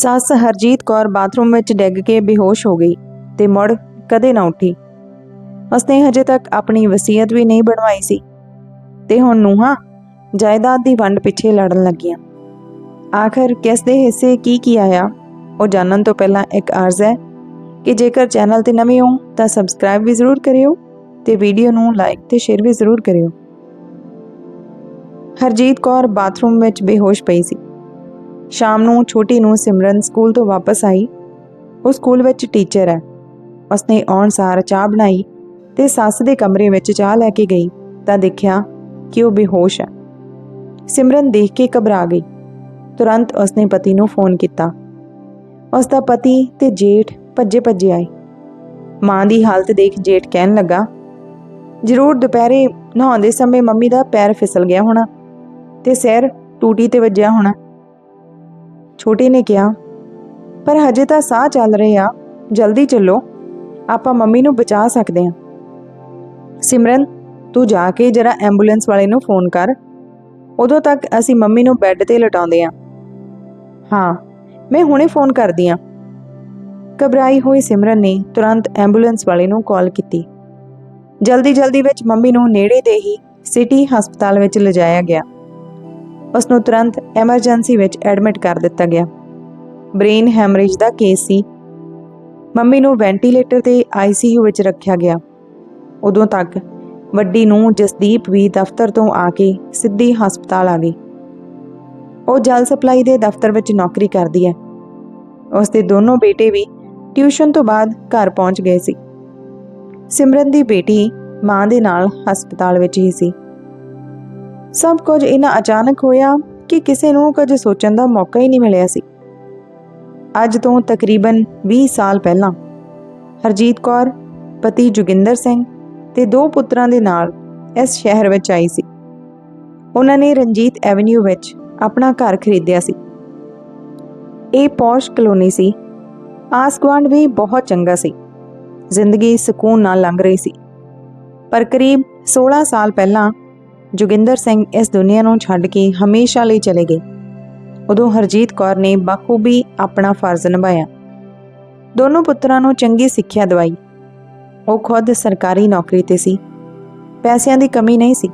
ਸੱਸ ਹਰਜੀਤ ਕੌਰ ਬਾਥਰੂਮ ਵਿੱਚ ਡਿੱਗ ਕੇ ਬੇਹੋਸ਼ ਹੋ ਗਈ ਤੇ ਮੁੜ ਕਦੇ ਨਾ ਉੱਠੀ। ਉਸਨੇ ਹਜੇ ਤੱਕ ਆਪਣੀ ਵਸੀਅਤ ਵੀ ਨਹੀਂ ਬਣਵਾਈ ਸੀ ਤੇ ਹੁਣ ਨੂੰਹਾਂ ਜਾਇਦਾਦ ਦੀ ਵੰਡ ਪਿੱਛੇ ਲੜਨ ਲੱਗੀਆਂ। ਆਖਰ ਕਿਸ ਦੇ ਹਿੱਸੇ ਕੀ ਕੀ ਆਇਆ, ਉਹ ਜਾਣਨ ਤੋਂ ਪਹਿਲਾਂ ਇੱਕ ਅਰਜ਼ ਹੈ ਕਿ ਜੇਕਰ ਚੈਨਲ ਤੇ ਨਵੇਂ ਹੋ ਤਾਂ ਸਬਸਕ੍ਰਾਈਬ ਵੀ ਜ਼ਰੂਰ ਕਰਿਓ ਤੇ ਵੀਡੀਓ ਨੂੰ ਲਾਈਕ ਤੇ ਸ਼ੇਅਰ ਵੀ ਜ਼ਰੂਰ ਕਰਿਓ। ਹਰਜੀਤ ਕੌਰ ਬਾਥਰੂਮ ਵਿੱਚ ਬੇਹੋਸ਼ ਪਈ ਸੀ। ਸ਼ਾਮ ਨੂੰ ਛੋਟੀ ਨੂੰ ਸਿਮਰਨ ਸਕੂਲ ਤੋਂ ਵਾਪਸ ਆਈ। ਉਹ ਸਕੂਲ ਵਿੱਚ ਟੀਚਰ ਹੈ। ਉਸਨੇ ਆਉਣ ਸਾਰ ਚਾਹ ਬਣਾਈ ਤੇ ਸੱਸ ਦੇ ਕਮਰੇ ਵਿੱਚ ਚਾਹ ਲੈ ਕੇ ਗਈ ਤਾਂ ਦੇਖਿਆ ਕਿ ਉਹ ਬੇਹੋਸ਼ ਹੈ। ਸਿਮਰਨ ਦੇਖ ਕੇ ਘਬਰਾ ਗਈ। ਤੁਰੰਤ ਉਸਨੇ ਪਤੀ ਨੂੰ ਫੋਨ ਕੀਤਾ। ਉਸ ਦਾ ਪਤੀ ਤੇ ਜੇਠ ਭੱਜੇ ਭੱਜੇ ਆਏ। ਮਾਂ ਦੀ ਹਾਲਤ ਦੇਖ ਜੇਠ ਕਹਿਣ ਲੱਗਾ, ਜ਼ਰੂਰ ਦੁਪਹਿਰੇ ਨਹਾਉਂਦੇ ਸਮੇਂ ਮੰਮੀ ਦਾ ਪੈਰ ਫਿਸਲ ਗਿਆ ਹੋਣਾ ਤੇ ਸਿਰ ਟੂਟੀ ਤੇ ਵੱਜਿਆ ਹੋਣਾ। ਛੋਟੇ ਨੇ ਕਿਹਾ, ਪਰ ਹਜੇ ਤਾਂ ਸਾਹ ਚੱਲ ਰਹੇ ਆ, ਜਲਦੀ ਚੱਲੋ, ਆਪਾਂ ਮੰਮੀ ਨੂੰ ਬਚਾ ਸਕਦੇ ਹਾਂ। ਸਿਮਰਨ, ਤੂੰ ਜਾ ਕੇ ਜਰਾ ਐਂਬੂਲੈਂਸ ਵਾਲੇ ਨੂੰ ਫੋਨ ਕਰ, ਉਦੋਂ ਤੱਕ ਅਸੀਂ ਮੰਮੀ ਨੂੰ ਬੈੱਡ ਤੇ ਲਟਾਉਂਦੇ ਹਾਂ। ਹਾਂ, ਮੈਂ ਹੁਣੇ ਫੋਨ ਕਰਦੀ ਹਾਂ। ਘਬਰਾਈ ਹੋਈ ਸਿਮਰਨ ਨੇ ਤੁਰੰਤ ਐਂਬੂਲੈਂਸ ਵਾਲੇ ਨੂੰ ਕਾਲ ਕੀਤੀ। ਜਲਦੀ ਜਲਦੀ ਵਿੱਚ ਮੰਮੀ ਨੂੰ ਨੇੜੇ ਦੇ ਹੀ ਸਿਟੀ ਹਸਪਤਾਲ ਵਿੱਚ ਲਿਜਾਇਆ ਗਿਆ। ਉਸ ਨੂੰ ਤੁਰੰਤ ਐਮਰਜੈਂਸੀ ਵਿੱਚ ਐਡਮਿਟ ਕਰ ਦਿੱਤਾ ਗਿਆ। ਬ੍ਰੇਨ ਹੈਮਰੇਜ ਦਾ ਕੇਸ ਸੀ। ਮੰਮੀ ਨੂੰ ਵੈਂਟੀਲੇਟਰ ਤੇ ਆਈਸੀਯੂ ਵਿੱਚ ਰੱਖਿਆ ਗਿਆ। ਉਦੋਂ ਤੱਕ ਵੱਡੀ ਨੂੰ ਜਸਦੀਪ ਵੀ ਦਫ਼ਤਰ ਤੋਂ ਆ ਕੇ ਸਿੱਧੀ ਹਸਪਤਾਲ ਆ ਗਈ। ਉਹ ਜਲ ਸਪਲਾਈ ਦੇ ਦਫ਼ਤਰ ਵਿੱਚ ਨੌਕਰੀ ਕਰਦੀ ਹੈ। ਉਸ ਦੇ ਦੋਨੋਂ ਬੇਟੇ ਵੀ ਟਿਊਸ਼ਨ ਤੋਂ ਬਾਅਦ ਘਰ ਪਹੁੰਚ ਗਏ ਸੀ। ਸਿਮਰਨ ਦੀ ਬੇਟੀ ਮਾਂ ਦੇ ਨਾਲ ਹਸਪਤਾਲ ਵਿੱਚ ਹੀ ਸੀ। ਸਭ ਕੁਝ ਇਹਨਾਂ ਅਚਾਨਕ ਹੋਇਆ ਕਿ ਕਿਸੇ ਨੂੰ ਕੁਝ ਸੋਚਣ ਦਾ ਮੌਕਾ ਹੀ ਨਹੀਂ ਮਿਲਿਆ ਸੀ। ਅੱਜ ਤੋਂ ਤਕਰੀਬਨ 20 ਸਾਲ ਪਹਿਲਾਂ ਹਰਜੀਤ ਕੌਰ, ਪਤੀ ਜੋਗਿੰਦਰ ਸਿੰਘ ਤੇ ਦੋ ਪੁੱਤਰਾਂ ਦੇ ਨਾਲ ਇਸ ਸ਼ਹਿਰ ਵਿੱਚ ਆਈ ਸੀ। ਉਹਨਾਂ ਨੇ ਰਣਜੀਤ ਐਵਨਿਊ ਵਿੱਚ ਆਪਣਾ ਘਰ ਖਰੀਦਿਆ ਸੀ। ਇਹ ਪੌਸ਼ ਕਲੋਨੀ ਸੀ। ਆਸ ਗੁਆਂਢ ਵੀ ਬਹੁਤ ਚੰਗਾ ਸੀ। ਜ਼ਿੰਦਗੀ ਸਕੂਨ ਨਾਲ ਲੰਘ ਰਹੀ ਸੀ। ਪਰ ਕਰੀਬ 16 ਸਾਲ ਪਹਿਲਾਂ ਜੋਗਿੰਦਰ ਸਿੰਘ ਇਸ ਦੁਨੀਆ ਨੂੰ ਛੱਡ ਕੇ ਹਮੇਸ਼ਾ ਲਈ ਚਲੇ ਗਏ। ਉਦੋਂ ਹਰਜੀਤ ਕੌਰ ਨੇ ਬਾਖੂਬੀ ਆਪਣਾ ਫਰਜ਼ ਨਿਭਾਇਆ। ਦੋਨੋਂ ਪੁੱਤਰਾਂ ਨੂੰ ਚੰਗੀ ਸਿੱਖਿਆ ਦਿਵਾਈ। ਉਹ ਖੁਦ ਸਰਕਾਰੀ ਨੌਕਰੀ ਤੇ ਸੀ। ਪੈਸਿਆਂ ਦੀ ਕਮੀ ਨਹੀਂ ਸੀ।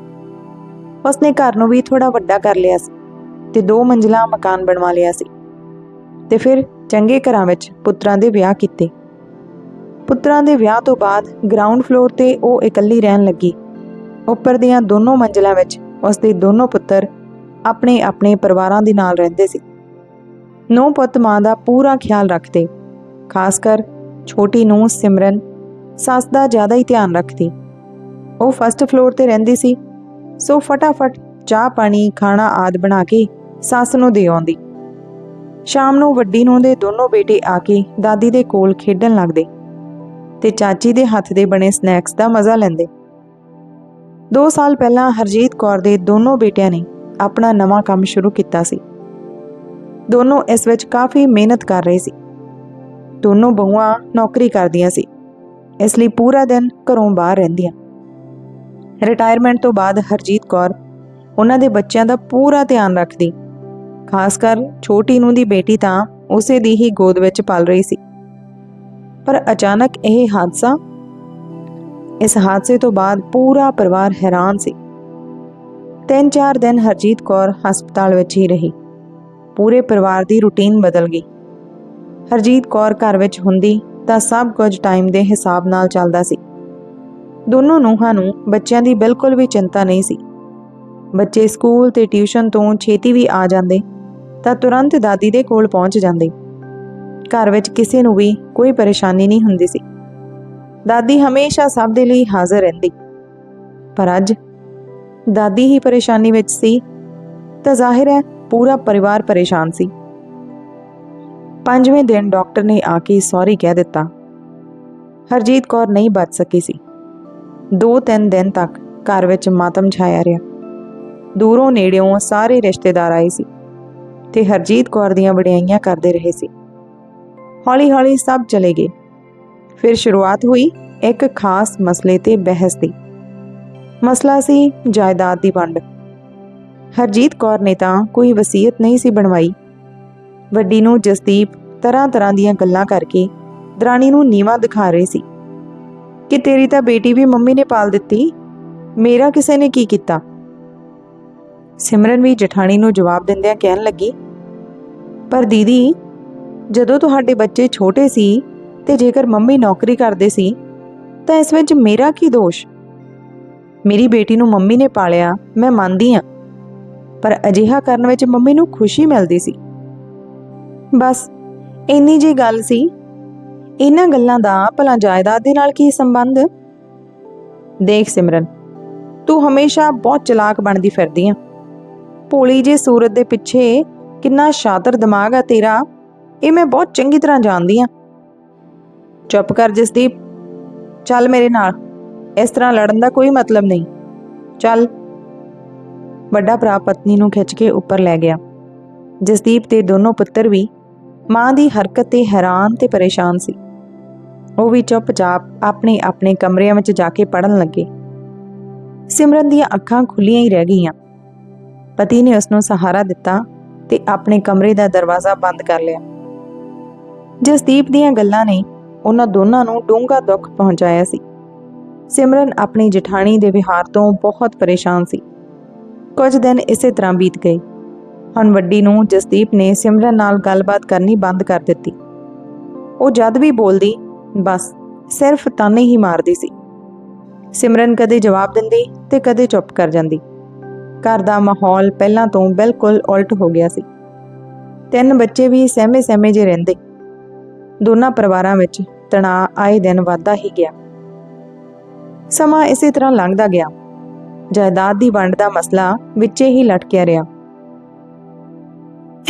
ਉਸਨੇ ਘਰ ਨੂੰ ਵੀ ਥੋੜਾ ਵੱਡਾ ਕਰ ਲਿਆ ਸੀ ਤੇ ਦੋ ਮੰਜ਼ਲਾ ਮਕਾਨ ਬਣਵਾ ਲਿਆ ਸੀ ਤੇ ਫਿਰ ਚੰਗੇ ਘਰਾਂ ਵਿੱਚ ਪੁੱਤਰਾਂ ਦੇ ਵਿਆਹ ਕੀਤੇ। ਪੁੱਤਰਾਂ ਦੇ ਵਿਆਹ ਤੋਂ ਬਾਅਦ ਗਰਾਊਂਡ ਫਲੋਰ ਤੇ ਉਹ ਇਕੱਲੀ ਰਹਿਣ ਲੱਗੀ। ਉੱਪਰ ਦੀਆਂ ਦੋਨੋਂ ਮੰਜ਼ਲਾਂ ਵਿੱਚ ਉਸ ਦੇ ਦੋਨੋਂ ਪੁੱਤਰ ਆਪਣੇ ਆਪਣੇ ਪਰਿਵਾਰਾਂ ਦੇ ਨਾਲ ਰਹਿੰਦੇ ਸੀ। ਨੌ ਪੁੱਤ ਮਾਂ ਦਾ ਪੂਰਾ ਖਿਆਲ ਰੱਖਦੇ ਖਾਸ ਕਰ ਛੋਟੀ ਨੂੰ ਸਿਮਰਨ ਸੱਸ ਦਾ ਜ਼ਿਆਦਾ ਹੀ ਧਿਆਨ ਰੱਖਦੀ। ਉਹ ਫਸਟ ਫਲੋਰ ਤੇ ਰਹਿੰਦੀ ਸੀ, ਸੋ ਫਟਾਫਟ ਚਾਹ ਪਾਣੀ, ਖਾਣਾ ਆਦ ਬਣਾ ਕੇ ਸੱਸ ਨੂੰ ਦੇ ਆਉਂਦੀ। ਸ਼ਾਮ ਨੂੰ ਵੱਡੀ ਨੂੰ ਦੇ ਦੋਨੋਂ ਬੇਟੇ ਆ ਕੇ ਦਾਦੀ ਦੇ ਕੋਲ ਖੇਡਣ ਲੱਗਦੇ ਤੇ ਚਾਚੀ ਦੇ ਹੱਥ ਦੇ ਬਣੇ ਸਨੈਕਸ ਦਾ ਮਜ਼ਾ ਲੈਂਦੇ। 2 ਸਾਲ ਪਹਿਲਾਂ ਹਰਜੀਤ ਕੌਰ ਦੇ ਦੋਨੋਂ ਬੇਟਿਆਂ ਨੇ ਆਪਣਾ ਨਵਾਂ ਕੰਮ ਸ਼ੁਰੂ ਕੀਤਾ ਸੀ। ਦੋਨੋਂ ਇਸ ਵਿੱਚ ਕਾਫੀ ਮਿਹਨਤ ਕਰ ਰਹੇ ਸੀ। ਦੋਨੋਂ ਬਹੂਆਂ ਨੌਕਰੀ ਕਰਦੀਆਂ ਸੀ। ਇਸ ਲਈ ਪੂਰਾ ਦਿਨ ਘਰੋਂ ਬਾਹਰ ਰਹਿੰਦੀਆਂ। ਰਿਟਾਇਰਮੈਂਟ ਤੋਂ ਬਾਅਦ ਹਰਜੀਤ ਕੌਰ ਉਹਨਾਂ ਦੇ ਬੱਚਿਆਂ ਦਾ ਪੂਰਾ ਧਿਆਨ ਰੱਖਦੀ। ਖਾਸ ਕਰ ਛੋਟੀ ਨੂੰ ਦੀ ਬੇਟੀ ਤਾਂ ਉਸੇ ਦੀ ਹੀ ਗੋਦ ਵਿੱਚ ਪਲ ਰਹੀ ਸੀ। ਪਰ ਅਚਾਨਕ ਇਹ ਹਾਦਸਾ ਇਸ ਹਾਦਸੇ ਤੋਂ ਬਾਅਦ ਪੂਰਾ ਪਰਿਵਾਰ ਹੈਰਾਨ ਸੀ। ਤਿੰਨ ਚਾਰ ਦਿਨ ਹਰਜੀਤ ਕੌਰ ਹਸਪਤਾਲ ਵਿੱਚ ਹੀ ਰਹੀ। ਪੂਰੇ ਪਰਿਵਾਰ ਦੀ ਰੁਟੀਨ ਬਦਲ ਗਈ। ਹਰਜੀਤ ਕੌਰ ਘਰ ਵਿੱਚ ਹੁੰਦੀ ਤਾਂ ਸਭ ਕੁਝ ਟਾਈਮ ਦੇ ਹਿਸਾਬ ਨਾਲ ਚੱਲਦਾ ਸੀ। ਦੋਨੋਂ ਨੂੰਹਾਂ ਨੂੰ ਬੱਚਿਆਂ ਦੀ ਬਿਲਕੁਲ ਵੀ ਚਿੰਤਾ ਨਹੀਂ ਸੀ। ਬੱਚੇ ਸਕੂਲ ਤੇ ਟਿਊਸ਼ਨ ਤੋਂ ਛੇਤੀ ਵੀ ਆ ਜਾਂਦੇ ਤਾਂ ਤੁਰੰਤ ਦਾਦੀ ਦੇ ਕੋਲ ਪਹੁੰਚ ਜਾਂਦੇ। ਘਰ ਵਿੱਚ ਕਿਸੇ ਨੂੰ ਵੀ ਕੋਈ ਪਰੇਸ਼ਾਨੀ ਨਹੀਂ ਹੁੰਦੀ ਸੀ। ਦਾਦੀ ਹਮੇਸ਼ਾ ਸਭ ਦੇ ਲਈ ਹਾਜ਼ਰ ਰਹਿੰਦੀ। ਪਰ ਅੱਜ ਦਾਦੀ ਹੀ ਪਰੇਸ਼ਾਨੀ ਵਿੱਚ ਸੀ ਤਾਂ ਜ਼ਾਹਿਰ ਹੈ ਪੂਰਾ ਪਰਿਵਾਰ ਪਰੇਸ਼ਾਨ ਸੀ। ਪੰਜਵੇਂ ਦਿਨ ਡਾਕਟਰ ਨੇ ਆ ਕੇ ਸੌਰੀ ਕਹਿ ਦਿੱਤਾ। ਹਰਜੀਤ ਕੌਰ ਨਹੀਂ ਬਚ ਸਕੀ ਸੀ। ਦੋ ਤਿੰਨ ਦਿਨ ਤੱਕ ਘਰ ਵਿੱਚ ਮਾਤਮ ਛਾਇਆ ਰਿਹਾ। ਦੂਰੋਂ ਨੇੜਿਓਂ ਸਾਰੇ ਰਿਸ਼ਤੇਦਾਰ ਆਏ ਸੀ ਤੇ ਹਰਜੀਤ ਕੌਰ ਦੀਆਂ ਵਡਿਆਈਆਂ ਕਰਦੇ ਰਹੇ ਸੀ। ਹੌਲੀ-ਹੌਲੀ ਸਭ ਚਲੇ ਗਏ। ਫਿਰ ਸ਼ੁਰੂਆਤ ਹੋਈ ਇੱਕ ਖਾਸ ਮਸਲੇ ਤੇ ਬਹਿਸ ਦੀ। ਮਸਲਾ ਸੀ ਜਾਇਦਾਦ ਦੀ ਵੰਡ। ਹਰਜੀਤ ਕੌਰ ਨੇ ਤਾਂ ਕੋਈ ਵਸੀਅਤ ਨਹੀਂ ਸੀ ਬਣਵਾਈ। ਵੱਡੀ ਨੂੰ ਜਸਦੀਪ ਤਰ੍ਹਾਂ ਤਰ੍ਹਾਂ ਦੀਆਂ ਗੱਲਾਂ ਕਰਕੇ ਦਰਾਣੀ ਨੂੰ ਨੀਵਾ ਦਿਖਾ ਰਹੀ ਸੀ। ਕਿ ਤੇਰੀ ਤਾਂ ਬੇਟੀ ਵੀ ਮੰਮੀ ਨੇ ਪਾਲ ਦਿੱਤੀ, ਮੇਰਾ ਕਿਸੇ ਨੇ ਕੀ ਕੀਤਾ? ਸਿਮਰਨ ਵੀ ਜਠਾਣੀ ਨੂੰ ਜਵਾਬ ਦਿੰਦਿਆਂ ਕਹਿਣ ਲੱਗੀ, ਪਰ ਦੀਦੀ, ਜਦੋਂ ਤੁਹਾਡੇ ਬੱਚੇ ਛੋਟੇ ਸੀ ਤੇ ਜੇਕਰ ਮੰਮੀ ਨੌਕਰੀ ਕਰਦੇ ਸੀ, ਤਾਂ ਇਸ ਵਿੱਚ ਮੇਰਾ ਕੀ ਦੋਸ਼? ਮੇਰੀ ਬੇਟੀ ਨੂੰ ਮੰਮੀ ਨੇ ਪਾਲਿਆ, ਮੈਂ ਮੰਨਦੀ ਹਾਂ। ਪਰ ਅਜਿਹਾ ਕਰਨ ਵਿੱਚ ਮੰਮੀ ਨੂੰ ਖੁਸ਼ੀ ਮਿਲਦੀ ਸੀ। ਬਸ, ਇੰਨੀ ਜੀ ਗੱਲ ਸੀ, ਇਹਨਾਂ ਗੱਲਾਂ ਦਾ ਭਲਾ ਜਾਇਦਾਦ ਦੇ ਨਾਲ ਕੀ ਸੰਬੰਧ? ਦੇਖ ਸਿਮਰਨ, ਤੂੰ ਹਮੇਸ਼ਾ ਬਹੁਤ ਚਲਾਕ ਬਣਦੀ ਫਿਰਦੀ ਆ। ਭੋਲੀ ਜੇ ਸੂਰਤ ਦੇ ਪਿੱਛੇ ਕਿੰਨਾ ਸ਼ਾਤਰ ਦਿਮਾਗ ਆ ਤੇਰਾ, ਇਹ ਮੈਂ ਬਹੁਤ ਚੰਗੀ ਤਰ੍ਹਾਂ ਜਾਣਦੀ ਆ। ਚੁੱਪ ਕਰ ਜਸਦੀਪ। ਚੱਲ ਮੇਰੇ ਨਾਲ। ਇਸ ਤਰ੍ਹਾਂ ਲੜਨ ਦਾ ਕੋਈ ਮਤਲਬ ਨਹੀਂ। ਚੱਲ। ਵੱਡਾ ਭਰਾ ਪਤਨੀ ਨੂੰ ਖਿੱਚ ਕੇ ਉੱਪਰ ਲੈ ਗਿਆ। ਜਸਦੀਪ ਦੇ ਦੋਨੋਂ ਪੁੱਤਰ ਵੀ ਮਾਂ ਦੀ ਹਰਕਤ ਤੇ ਹੈਰਾਨ ਤੇ ਪਰੇਸ਼ਾਨ ਸੀ। ਉਹ ਵੀ ਚੁੱਪਚਾਪ ਆਪਣੇ ਆਪਣੇ ਕਮਰਿਆਂ ਵਿੱਚ ਜਾ ਕੇ ਪੜਨ ਲੱਗੇ। ਸਿਮਰਨ ਦੀਆਂ ਅੱਖਾਂ ਖੁੱਲੀਆਂ ਹੀ ਰਹਿ ਗਈਆਂ। ਪਤੀ ਨੇ ਉਸ ਨੂੰ ਸਹਾਰਾ ਦਿੱਤਾ ਤੇ ਆਪਣੇ ਕਮਰੇ ਦਾ ਦਰਵਾਜ਼ਾ ਬੰਦ ਕਰ ਲਿਆ। ਜਸਦੀਪ ਦੀਆਂ ਗੱਲਾਂ ਨੇ ਉਹਨਾਂ ਦੋਨਾਂ ਨੂੰ ਡੂੰਘਾ ਦੁੱਖ ਪਹੁੰਚਾਇਆ ਸੀ। ਸਿਮਰਨ ਆਪਣੀ ਜਠਾਣੀ ਦੇ ਵਿਹਾਰ ਤੋਂ ਬਹੁਤ ਪਰੇਸ਼ਾਨ ਸੀ। ਕੁਝ ਦਿਨ ਇਸੇ ਤਰ੍ਹਾਂ ਬੀਤ ਗਏ। ਹੁਣ ਵੱਡੀ ਨੂੰ ਜਸਦੀਪ ਨੇ ਸਿਮਰਨ ਨਾਲ ਗੱਲਬਾਤ ਕਰਨੀ ਬੰਦ ਕਰ ਦਿੱਤੀ। ਉਹ ਜਦ ਵੀ ਬੋਲਦੀ, ਬਸ, ਸਿਰਫ ਤਾਨੇ ਹੀ ਮਾਰਦੀ ਸੀ। ਸਿਮਰਨ ਕਦੇ ਜਵਾਬ ਦਿੰਦੀ ਤੇ ਕਦੇ ਚੁੱਪ ਕਰ ਜਾਂਦੀ। ਘਰ ਦਾ ਮਾਹੌਲ ਪਹਿਲਾਂ ਤੋਂ ਬਿਲਕੁਲ ਉਲਟ ਹੋ ਗਿਆ ਸੀ। ਤਿੰਨ ਬੱਚੇ ਵੀ ਸਹਿਮੇ ਸਹਿਮੇ ਜੇ ਰਹਿੰਦੇ। ਦੋਨਾਂ ਪਰਿਵਾਰਾਂ ਵਿੱਚ ਤਣਾਅ ਆਏ ਦਿਨ ਵੱਧਦਾ ਹੀ ਗਿਆ। ਸਮਾਂ ਇਸੇ ਤਰ੍ਹਾਂ ਲੰਘਦਾ ਗਿਆ। ਜਾਇਦਾਦ ਦੀ ਵੰਡ ਦਾ ਮਸਲਾ ਵਿੱਚੇ ਹੀ ਲਟਕਿਆ ਰਿਹਾ।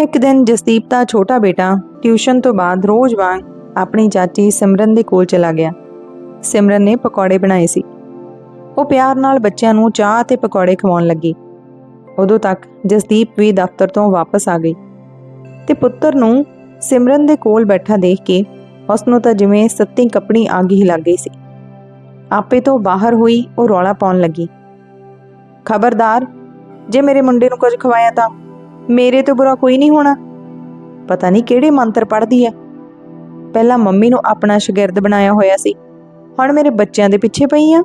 ਇੱਕ ਦਿਨ ਜਸਦੀਪ ਦਾ ਛੋਟਾ ਬੇਟਾ ਟਿਊਸ਼ਨ ਤੋਂ ਬਾਅਦ ਰੋਜ਼ ਵਾਂਗ ਆਪਣੀ ਚਾਚੀ ਸਿਮਰਨ ਦੇ ਕੋਲ ਚਲਾ ਗਿਆ। ਸਿਮਰਨ ਨੇ ਪਕੌੜੇ ਬਣਾਏ ਸੀ। ਉਹ ਪਿਆਰ ਨਾਲ ਬੱਚਿਆਂ ਨੂੰ ਚਾਹ ਤੇ ਪਕੌੜੇ ਖਵਾਉਣ ਲੱਗੀ। ਉਦੋਂ ਤੱਕ ਜਸਦੀਪ ਵੀ ਦਫ਼ਤਰ ਤੋਂ ਵਾਪਸ ਆ ਗਈ। ਤੇ ਪੁੱਤਰ ਨੂੰ ਸਿਮਰਨ ਦੇ ਕੋਲ ਬੈਠਾ ਦੇਖ ਕੇ ਉਸ ਨੂੰ ਤਾਂ ਜਿਵੇਂ ਸੱਤੀ ਕੱਪੜੀ ਆਗ ਹੀ ਲੱਗ ਗਈ ਸੀ। ਆਪੇ ਤੋਂ ਬਾਹਰ ਹੋਈ ਉਹ ਰੌਲਾ ਪਾਉਣ ਲੱਗੀ। ਖਬਰਦਾਰ, ਜੇ ਮੇਰੇ ਮੁੰਡੇ ਨੂੰ ਕੁਝ ਖਵਾਇਆ ਤਾਂ ਮੇਰੇ ਤੋਂ ਬੁਰਾ ਕੋਈ ਨਹੀਂ ਹੋਣਾ। ਪਤਾ ਨਹੀਂ ਕਿਹੜੇ ਮੰਤਰ ਪੜ੍ਹਦੀ ਹੈ ਪਹਿਲਾਂ ਮੰਮੀ ਨੂੰ ਆਪਣਾ ਸ਼ਾਗਿਰਦ ਬਣਾਇਆ ਹੋਇਆ ਸੀ। ਹੁਣ ਮੇਰੇ ਬੱਚਿਆਂ ਦੇ ਪਿੱਛੇ ਪਈ ਆ।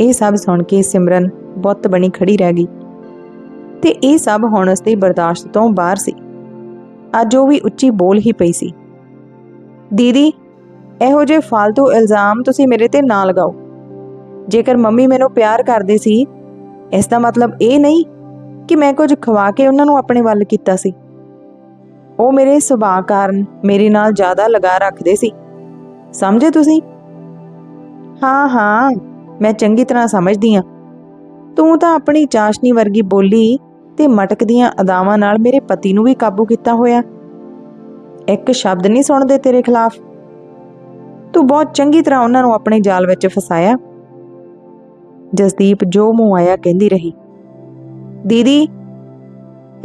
ਇਹ ਸਭ ਸੁਣ ਕੇ ਸਿਮਰਨ ਬਹੁਤ ਬਣੀ ਖੜੀ ਰਹਿ ਗਈ। ਤੇ ਇਹ ਸਭ ਹੁਣ ਉਸ ਦੀ ਬਰਦਾਸ਼ਤ ਤੋਂ ਬਾਹਰ ਸੀ। ਅੱਜ ਉਹ ਵੀ ਉੱਚੀ ਬੋਲ ਹੀ ਪਈ ਸੀ। ਦੀਦੀ, ਇਹੋ ਜਿਹੇ ਫालतू ਇਲਜ਼ਾਮ ਤੁਸੀਂ ਮੇਰੇ ਤੇ ਨਾ ਲਗਾਓ। ਜੇਕਰ ਮੰਮੀ ਮੈਨੂੰ ਪਿਆਰ ਕਰਦੇ ਸੀ, ਇਸ ਦਾ ਮਤਲਬ ਇਹ ਨਹੀਂ ਕਿ ਮੈਂ ਕੁਝ ਖਵਾ ਕੇ ਉਹਨਾਂ ਨੂੰ ਆਪਣੇ ਵੱਲ ਕੀਤਾ ਸੀ। ਉਹ ਮੇਰੇ ਸੁਭਾਅ ਕਾਰਨ ਮੇਰੇ ਨਾਲ ਜ਼ਿਆਦਾ ਲਗਾ ਰੱਖਦੇ ਸੀ। ਸਮਝੇ ਤੁਸੀਂ? ਹਾਂ ਹਾਂ, ਮੈਂ ਚੰਗੀ ਤਰ੍ਹਾਂ ਸਮਝਦੀ ਹਾਂ। ਤੂੰ ਤਾਂ ਆਪਣੀ ਚਾਸ਼ਨੀ ਵਰਗੀ ਬੋਲੀ ਤੇ ਮਟਕਦੀਆਂ ਅਦਾਵਾਂ ਨਾਲ ਮੇਰੇ ਪਤੀ ਨੂੰ ਵੀ ਕਾਬੂ ਕੀਤਾ ਹੋਇਆ। ਇੱਕ ਸ਼ਬਦ ਨਹੀਂ ਸੁਣਦੇ ਤੇਰੇ ਖਿਲਾਫ। ਤੂੰ ਬਹੁਤ ਚੰਗੀ ਤਰ੍ਹਾਂ ਉਹਨਾਂ ਨੂੰ ਆਪਣੇ ਜਾਲ ਵਿੱਚ ਫਸਾਇਆ। ਜਸਦੀਪ ਜੋ ਮੂੰਹ ਆਇਆ ਕਹਿੰਦੀ ਰਹੀ, ਦੀਦੀ,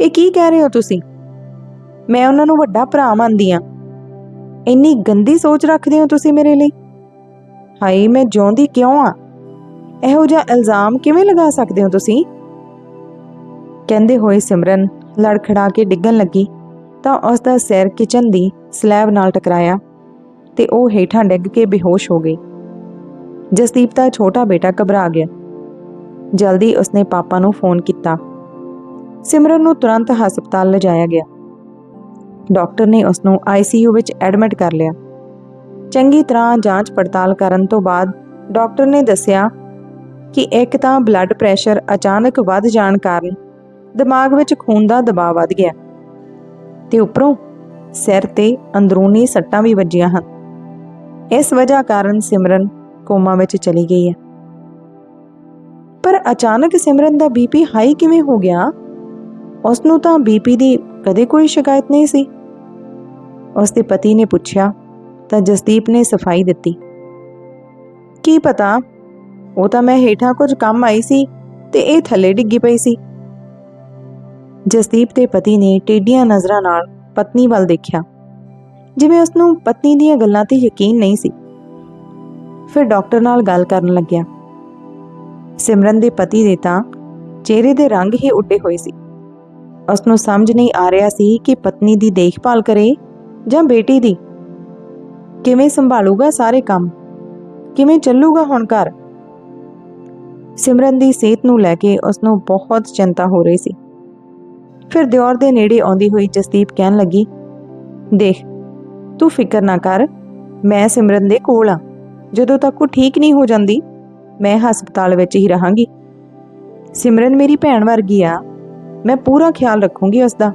ਇਹ ਕੀ ਕਹਿ ਰਹੇ ਹੋ ਤੁਸੀਂ? ਮੈਂ ਉਹਨਾਂ ਨੂੰ ਵੱਡਾ ਭਰਾ ਮੰਨਦੀ ਆ ਇੰਨੀ ਗੰਦੀ ਸੋਚ ਰੱਖਦੇ ਹੋ ਤੁਸੀਂ ਮੇਰੇ ਲਈ? ਹਾਈ ਮੈਂ ਜਿਉਂਦੀ ਕਿਉਂ ਆ ਇਹੋ ਜਿਹਾ ਇਲਜ਼ਾਮ ਕਿਵੇਂ ਲਗਾ ਸਕਦੇ ਹੋ ਤੁਸੀਂ? ਕਹਿੰਦੇ ਹੋਏ ਸਿਮਰਨ ਲੜਖੜਾ ਕੇ ਡਿੱਗਣ ਲੱਗੀ। ਤਾਂ ਉਸ ਦਾ ਸਿਰ ਕਿਚਨ ਦੀ ਸਲੈਬ ਨਾਲ ਟਕਰਾਇਆ ਤੇ ਉਹ ਹੇਠਾਂ ਡਿੱਗ ਕੇ ਬੇਹੋਸ਼ ਹੋ ਗਈ। ਜਸਦੀਪ ਦਾ ਛੋਟਾ ਬੇਟਾ ਘਬਰਾ ਗਿਆ। ਜਲਦੀ ਉਸਨੇ ਪਾਪਾ ਨੂੰ ਫੋਨ ਕੀਤਾ। ਸਿਮਰਨ ਨੂੰ ਤੁਰੰਤ ਹਸਪਤਾਲ ਲਿਜਾਇਆ ਗਿਆ। ਡਾਕਟਰ ਨੇ ਉਸ ਨੂੰ ਆਈਸੀਯੂ ਵਿੱਚ ਐਡਮਿਟ ਕਰ ਲਿਆ। ਚੰਗੀ ਤਰ੍ਹਾਂ ਜਾਂਚ ਪੜਤਾਲ ਕਰਨ ਤੋਂ ਬਾਅਦ ਡਾਕਟਰ ਨੇ ਦੱਸਿਆ ਕਿ ਇੱਕ ਤਾਂ ਬਲੱਡ ਪ੍ਰੈਸ਼ਰ ਅਚਾਨਕ ਵੱਧ ਜਾਣ ਕਾਰਨ ਦਿਮਾਗ ਵਿੱਚ ਖੂਨ ਦਾ ਦਬਾਅ ਵੱਧ ਗਿਆ। ਤੇ ਉੱਪਰੋਂ ਸਿਰ ਤੇ ਅੰਦਰੂਨੀ ਸੱਟਾਂ ਵੀ ਵੱਜੀਆਂ ਹਨ। ਇਸ ਵਜ੍ਹਾ ਕਾਰਨ ਸਿਮਰਨ ਕੋਮਾ ਵਿੱਚ ਚਲੀ ਗਈ ਹੈ। ਪਰ ਅਚਾਨਕ ਸਿਮਰਨ ਦਾ ਬੀਪੀ ਹਾਈ ਕਿਵੇਂ ਹੋ ਗਿਆ? ਉਸ ਨੂੰ ਤਾਂ ਬੀਪੀ ਦੀ ਕਦੇ ਕੋਈ ਸ਼ਿਕਾਇਤ ਨਹੀਂ ਸੀ। ਉਸ ਦੇ ਪਤੀ ਨੇ ਪੁੱਛਿਆ, ਤਾਂ ਜਸਦੀਪ ਨੇ ਸਫ਼ਾਈ ਦਿੱਤੀ। ਕੀ ਪਤਾ, ਉਹ ਤਾਂ ਮੈਂ ਹੇਠਾਂ ਕੁਝ ਕੰਮ ਆਈ ਸੀ ਤੇ ਇਹ ਥੱਲੇ ਡਿੱਗੀ ਪਈ ਸੀ। ਜਸਦੀਪ ਦੇ ਪਤੀ ਨੇ ਟੇਡੀਆਂ ਨਜ਼ਰਾਂ ਨਾਲ ਪਤਨੀ ਵੱਲ ਦੇਖਿਆ। ਜਿਵੇਂ ਉਸ ਨੂੰ ਪਤਨੀ ਦੀਆਂ ਗੱਲਾਂ ਤੇ ਯਕੀਨ ਨਹੀਂ ਸੀ। ਫਿਰ ਡਾਕਟਰ ਨਾਲ ਗੱਲ ਕਰਨ ਲੱਗਿਆ। ਸਿਮਰਨ ਦੇ ਪਤੀ ਦੇ ਤਾਂ ਚਿਹਰੇ ਦੇ ਰੰਗ ਹੀ ਉੱਡੇ ਹੋਏ ਸੀ। ਉਸ ਨੂੰ ਸਮਝ ਨਹੀਂ ਆ ਰਿਹਾ ਸੀ ਕਿ ਪਤਨੀ ਦੀ ਦੇਖਭਾਲ ਕਰੇ ਜਾਂ ਬੇਟੀ ਦੀ। ਕਿਵੇਂ ਸੰਭਾਲੂਗਾ ਸਾਰੇ ਕੰਮ? ਕਿਵੇਂ ਚੱਲੂਗਾ ਹੁਣ ਘਰ? ਸਿਮਰਨ ਦੀ ਸਿਹਤ ਨੂੰ ਲੈ ਕੇ ਉਸ ਨੂੰ ਬਹੁਤ ਚਿੰਤਾ ਹੋ ਰਹੀ ਸੀ। ਫਿਰ ਦਿਓਰ ਦੇ ਨੇੜੇ ਆਉਂਦੀ ਹੋਈ ਜਸਦੀਪ ਕਹਿਣ ਲੱਗੀ, ਦੇਖ, ਤੂੰ ਫਿਕਰ ਨਾ ਕਰ, ਮੈਂ ਸਿਮਰਨ ਦੇ ਕੋਲ ਆ। ਜਦੋਂ ਤੱਕ ਉਹ ਠੀਕ ਨਹੀਂ ਹੋ ਜਾਂਦੀ, ਮੈਂ ਹਸਪਤਾਲ ਵਿੱਚ ਹੀ ਰਹਾਂਗੀ। ਸਿਮਰਨ ਮੇਰੀ ਭੈਣ ਵਰਗੀ ਆ, ਮੈਂ ਪੂਰਾ ਖਿਆਲ ਰੱਖੂੰਗੀ ਉਸ ਦਾ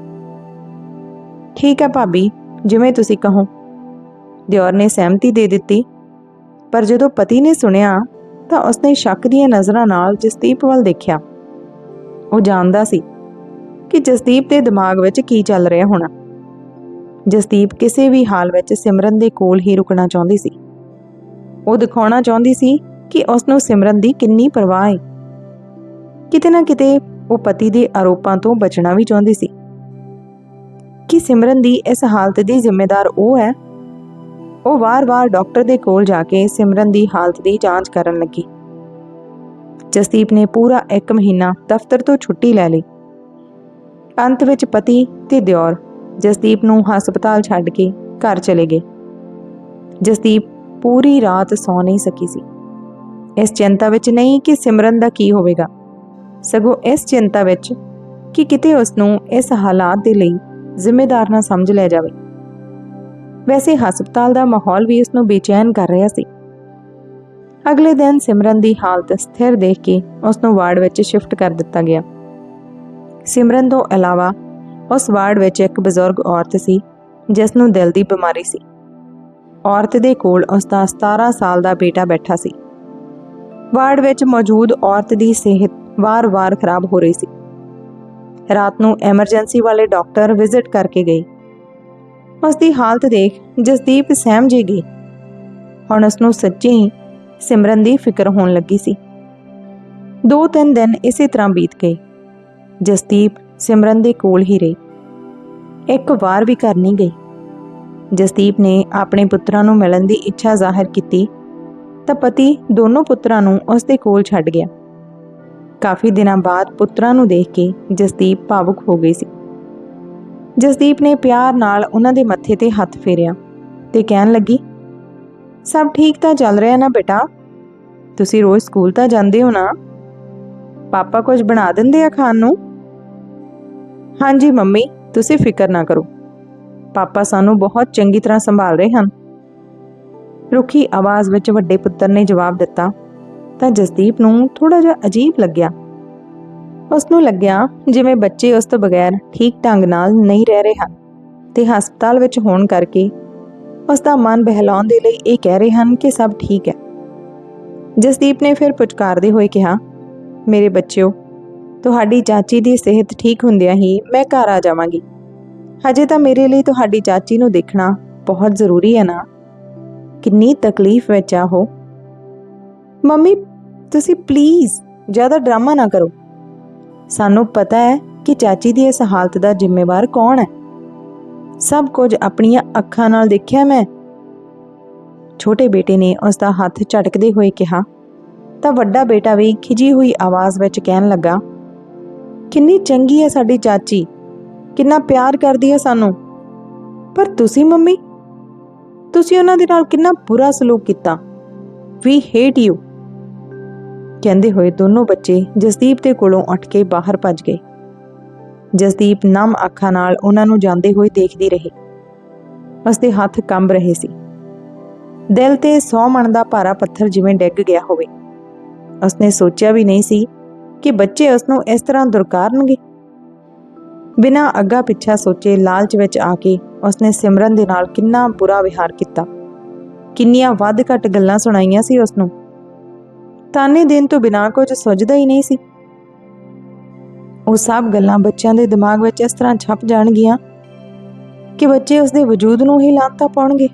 ਠੀਕ ਹੈ ਭਾਬੀ, ਜਿਵੇਂ ਤੁਸੀਂ ਕਹੋ। ਦਿਓਰ ਨੇ ਸਹਿਮਤੀ ਦੇ ਦਿੱਤੀ, ਪਰ ਜਦੋਂ ਪਤੀ ਨੇ ਸੁਣਿਆ, ਤਾਂ ਉਸਨੇ ਸ਼ੱਕ ਦੀਆਂ ਨਜ਼ਰਾਂ ਨਾਲ ਜਸਦੀਪ ਵੱਲ ਦੇਖਿਆ। ਉਹ ਜਾਣਦਾ ਸੀ ਕਿ ਜਸਦੀਪ ਦੇ ਦਿਮਾਗ ਵਿੱਚ ਕੀ ਚੱਲ ਰਿਹਾ ਹੋਣਾ। ਜਸਦੀਪ ਕਿਸੇ ਵੀ ਹਾਲ ਵਿੱਚ ਸਿਮਰਨ ਦੇ ਕੋਲ ਹੀ ਰੁਕਣਾ ਚਾਹੁੰਦੀ ਸੀ। ਉਹ ਦਿਖਾਉਣਾ ਚਾਹੁੰਦੀ ਸੀ ਕਿ ਉਸ ਨੂੰ ਸਿਮਰਨ ਦੀ ਕਿੰਨੀ ਪਰਵਾਹ ਹੈ ਕਿਤੇ ਨਾ ਕਿਤੇ ਉਹ ਪਤੀ ਦੇ ਆਰੋਪਾਂ ਤੋਂ ਬਚਣਾ ਵੀ ਚਾਹੁੰਦੀ ਸੀ। ਕਿ ਸਿਮਰਨ ਦੀ ਇਸ ਹਾਲਤ ਦੀ ਜ਼ਿੰਮੇਦਾਰ ਉਹ ਹੈ? ਉਹ ਵਾਰ-ਵਾਰ ਡਾਕਟਰ ਦੇ ਕੋਲ ਜਾ ਕੇ ਸਿਮਰਨ ਦੀ ਹਾਲਤ ਦੀ ਜਾਂਚ ਕਰਨ ਲੱਗੀ। ਜਸਦੀਪ ਨੇ ਪੂਰਾ 1 ਮਹੀਨਾ ਦਫ਼ਤਰ ਤੋਂ ਛੁੱਟੀ ਲੈ ਲਈ। ਅੰਤ ਵਿੱਚ ਪਤੀ ਤੇ ਦਿਓਰ ਜਸਦੀਪ ਨੂੰ ਹਸਪਤਾਲ ਛੱਡ ਕੇ ਘਰ ਚਲੇ ਗਏ। ਜਸਦੀਪ ਪੂਰੀ ਰਾਤ ਸੌ ਨਹੀਂ ਸਕੀ ਸੀ। ਇਸ ਚਿੰਤਾ ਵਿੱਚ ਨਹੀਂ ਕਿ ਸਿਮਰਨ ਦਾ ਕੀ ਹੋਵੇਗਾ। ਸਗੋਂ ਇਸ ਚਿੰਤਾ ਵਿੱਚ ਕਿ ਕਿਤੇ ਉਸ ਨੂੰ ਇਸ ਹਾਲਾਤ ਦੇ ਲਈ ਜ਼ਿੰਮੇਦਾਰ ਨਾ ਸਮਝ ਲਿਆ ਜਾਵੇ। ਵੈਸੇ ਹਸਪਤਾਲ ਦਾ ਮਾਹੌਲ ਵੀ ਉਸ ਨੂੰ ਬੇਚੈਨ ਕਰ ਰਿਹਾ ਸੀ। ਅਗਲੇ ਦਿਨ ਸਿਮਰਨ ਦੀ ਹਾਲਤ ਸਥਿਰ ਦੇਖ ਕੇ ਉਸ ਨੂੰ ਵਾਰਡ ਵਿੱਚ ਸ਼ਿਫਟ ਕਰ ਦਿੱਤਾ ਗਿਆ। ਸਿਮਰਨ ਤੋਂ ਇਲਾਵਾ ਉਸ ਵਾਰਡ ਵਿੱਚ ਇੱਕ ਬਜ਼ੁਰਗ ਔਰਤ ਸੀ, ਜਿਸ ਨੂੰ ਦਿਲ ਦੀ ਬਿਮਾਰੀ ਸੀ। ਔਰਤ ਦੇ ਕੋਲ ਉਸ ਦਾ 17 ਸਾਲ ਦਾ ਬੇਟਾ ਬੈਠਾ ਸੀ। ਵਾਰਡ ਵਿੱਚ ਮੌਜੂਦ ਔਰਤ ਦੀ ਸਿਹਤ ਵਾਰ-ਵਾਰ ਖਰਾਬ ਹੋ ਰਹੀ ਸੀ। ਰਾਤ ਨੂੰ ਐਮਰਜੈਂਸੀ ਵਾਲੇ ਡਾਕਟਰ ਵਿਜ਼ਿਟ ਕਰਕੇ ਗਏ। ਉਸ ਦੀ ਹਾਲਤ ਦੇਖ ਜਸਦੀਪ ਸਹਿਮ ਜੀ ਗਈ। ਹੁਣ ਉਸ ਨੂੰ ਸੱਚੀ ਹੀ ਸਿਮਰਨ ਦੀ ਫਿਕਰ ਹੋਣ ਲੱਗੀ ਸੀ। ਦੋ ਤਿੰਨ ਦਿਨ ਇਸੇ ਤਰ੍ਹਾਂ ਬੀਤ ਗਏ। ਜਸਦੀਪ ਸਿਮਰਨ ਦੇ ਕੋਲ ਹੀ ਰਹੀ। ਇੱਕ ਵਾਰ ਵੀ ਘਰ ਨਹੀਂ ਗਈ। ਜਸਦੀਪ ਨੇ ਆਪਣੇ ਪੁੱਤਰਾਂ ਨੂੰ ਮਿਲਣ ਦੀ ਇੱਛਾ ਜ਼ਾਹਿਰ ਕੀਤੀ ਤਾਂ ਪਤੀ ਦੋਨੋਂ ਪੁੱਤਰਾਂ ਨੂੰ ਉਸ ਦੇ ਕੋਲ ਛੱਡ ਗਿਆ। ਕਾਫੀ ਦਿਨਾਂ ਬਾਅਦ ਪੁੱਤਰਾਂ ਨੂੰ ਦੇਖ ਕੇ ਜਸਦੀਪ ਭਾਵੁਕ ਹੋ ਗਈ ਸੀ। ਜਸਦੀਪ ਨੇ ਪਿਆਰ ਨਾਲ ਉਹਨਾਂ ਦੇ ਮੱਥੇ ਤੇ ਹੱਥ ਫੇਰਿਆ ਤੇ ਕਹਿਣ ਲੱਗੀ, ਸਭ ਠੀਕ ਤਾਂ ਚੱਲ ਰਿਹਾ ਨਾ ਬੇਟਾ? ਤੁਸੀਂ ਰੋਜ਼ ਸਕੂਲ ਤਾਂ ਜਾਂਦੇ ਹੋ ਨਾ? ਪਾਪਾ ਕੁਝ ਬਣਾ ਦਿੰਦੇ ਆ ਖਾਣ ਨੂੰ? ਹਾਂਜੀ, ਮੰਮੀ, ਤੁਸੀਂ ਫਿਕਰ ਨਾ ਕਰੋ। ਪਾਪਾ ਸਾਨੂੰ ਬਹੁਤ ਚੰਗੀ ਤਰ੍ਹਾਂ ਸੰਭਾਲ ਰਹੇ ਹਨ। ਰੁੱਖੀ ਆਵਾਜ਼ ਵਿੱਚ ਵੱਡੇ ਪੁੱਤਰ ਨੇ ਜਵਾਬ ਦਿੱਤਾ, ਤਾਂ ਜਸਦੀਪ ਨੂੰ ਥੋੜਾ ਜਿਹਾ ਅਜੀਬ ਲੱਗਿਆ। ਉਸ ਨੂੰ ਲੱਗਿਆ ਜਿਵੇਂ ਬੱਚੇ ਉਸ ਤੋਂ ਬਗੈਰ ਠੀਕ ਢੰਗ ਨਾਲ ਨਹੀਂ ਰਹਿ ਰਹੇ ਹਨ ਤੇ ਹਸਪਤਾਲ ਵਿੱਚ ਹੋਣ ਕਰਕੇ ਉਸ ਦਾ ਮਨ ਬਹਿਲਾਉਣ ਦੇ ਲਈ ਇਹ ਕਹਿ ਰਹੇ ਹਨ ਕਿ ਸਭ ਠੀਕ ਹੈ। ਜਸਦੀਪ ਨੇ ਫਿਰ ਪੁਚਕਾਰਦੇ ਹੋਏ ਕਿਹਾ, ਮੇਰੇ ਬੱਚਿਓ ਤੁਹਾਡੀ ਚਾਚੀ ਦੀ ਸਿਹਤ ਠੀਕ ਹੁੰਦਿਆਂ ਹੀ ਮੈਂ ਘਰ ਆ ਜਾਵਾਂਗੀ। ਹਜੇ ਤਾਂ ਮੇਰੇ ਲਈ ਤੁਹਾਡੀ ਚਾਚੀ ਨੂੰ ਦੇਖਣਾ ਬਹੁਤ ਜ਼ਰੂਰੀ ਹੈ ਨਾ? ਕਿੰਨੀ ਤਕਲੀਫ ਵਿੱਚ ਆ ਉਹ। ਮੰਮੀ, ਤੁਸੀਂ ਪਲੀਜ਼ ਜ਼ਿਆਦਾ ਡਰਾਮਾ ਨਾ ਕਰੋ। ਸਾਨੂੰ ਪਤਾ ਹੈ ਕਿ ਚਾਚੀ ਦੀ ਇਸ ਹਾਲਤ ਦਾ ਜ਼ਿੰਮੇਵਾਰ ਕੌਣ ਹੈ। ਸਭ ਕੁਝ ਆਪਣੀਆਂ ਅੱਖਾਂ ਨਾਲ ਦੇਖਿਆ ਮੈਂ। ਛੋਟੇ ਬੇਟੇ ਨੇ ਉਸ ਦਾ ਹੱਥ ਝਟਕਦੇ ਹੋਏ ਕਿਹਾ, ਤਾਂ ਵੱਡਾ ਬੇਟਾ ਵੀ ਖਿਜੀ ਹੋਈ ਆਵਾਜ਼ ਵਿੱਚ ਕਹਿਣ ਲੱਗਾ ਕਿੰਨੀ ਚੰਗੀ ਹੈ ਸਾਡੀ ਚਾਚੀ। ਕਿੰਨਾ ਪਿਆਰ ਕਰਦੀ ਹੈ ਸਾਨੂੰ। ਪਰ ਤੁਸੀਂ ਮੰਮੀ, ਤੁਸੀਂ ਉਹਨਾਂ ਦੇ ਨਾਲ ਕਿੰਨਾ ਬੁਰਾ ਸਲੂਕ ਕੀਤਾ। ਵੀ ਹੇਟ ਯੂ ਕਹਿੰਦੇ ਹੋਏ ਦੋਨੋਂ ਬੱਚੇ ਜਸਦੀਪ ਦੇ ਕੋਲੋਂ ਉੱਠ ਕੇ ਬਾਹਰ ਭੱਜ ਗਏ। ਜਸਦੀਪ ਨਮ ਅੱਖਾਂ ਨਾਲ ਉਹਨਾਂ ਨੂੰ ਜਾਂਦੇ ਹੋਏ ਦੇਖਦੀ ਰਹੀ। ਉਸਦੇ ਹੱਥ ਕੰਬ ਰਹੇ ਸੀ। ਦਿਲ ਤੇ 100 ਮਣ ਦਾ ਭਾਰਾ ਪੱਥਰ ਜਿਵੇਂ ਡਿੱਗ ਗਿਆ ਹੋਵੇ। ਉਸਨੇ ਸੋਚਿਆ ਵੀ ਨਹੀਂ ਸੀ ਕਿ ਬੱਚੇ ਉਸ ਨੂੰ ਇਸ ਤਰ੍ਹਾਂ ਦੁਰਕਾਰਨਗੇ? ਬਿਨਾਂ ਅੱਗਾ ਪਿੱਛਾ ਸੋਚੇ ਲਾਲਚ ਵਿੱਚ ਆ ਕੇ ਉਸਨੇ ਸਿਮਰਨ ਦੇ ਨਾਲ ਕਿੰਨਾ ਬੁਰਾ ਵਿਹਾਰ ਕੀਤਾ। ਕਿੰਨੀਆਂ ਵੱਧ ਘੱਟ ਗੱਲਾਂ ਸੁਣਾਈਆਂ ਸੀ ਉਸ ਨੂੰ ਤਾਨੇ ਦਿਨ ਤੋਂ ਬਿਨਾਂ ਕੁਝ ਸੁਝਦਾ ਹੀ ਨਹੀਂ ਸੀ। ਉਹ ਸਭ ਗੱਲਾਂ ਬੱਚਿਆਂ ਦੇ ਦਿਮਾਗ ਵਿੱਚ ਇਸ ਤਰ੍ਹਾਂ ਛਪ ਜਾਣਗੀਆਂ ਕਿ ਬੱਚੇ ਉਸ ਦੇ ਵਜੂਦ ਨੂੰ ਹੀ ਲਾਂਤਾ ਪਾਉਣਗੇ।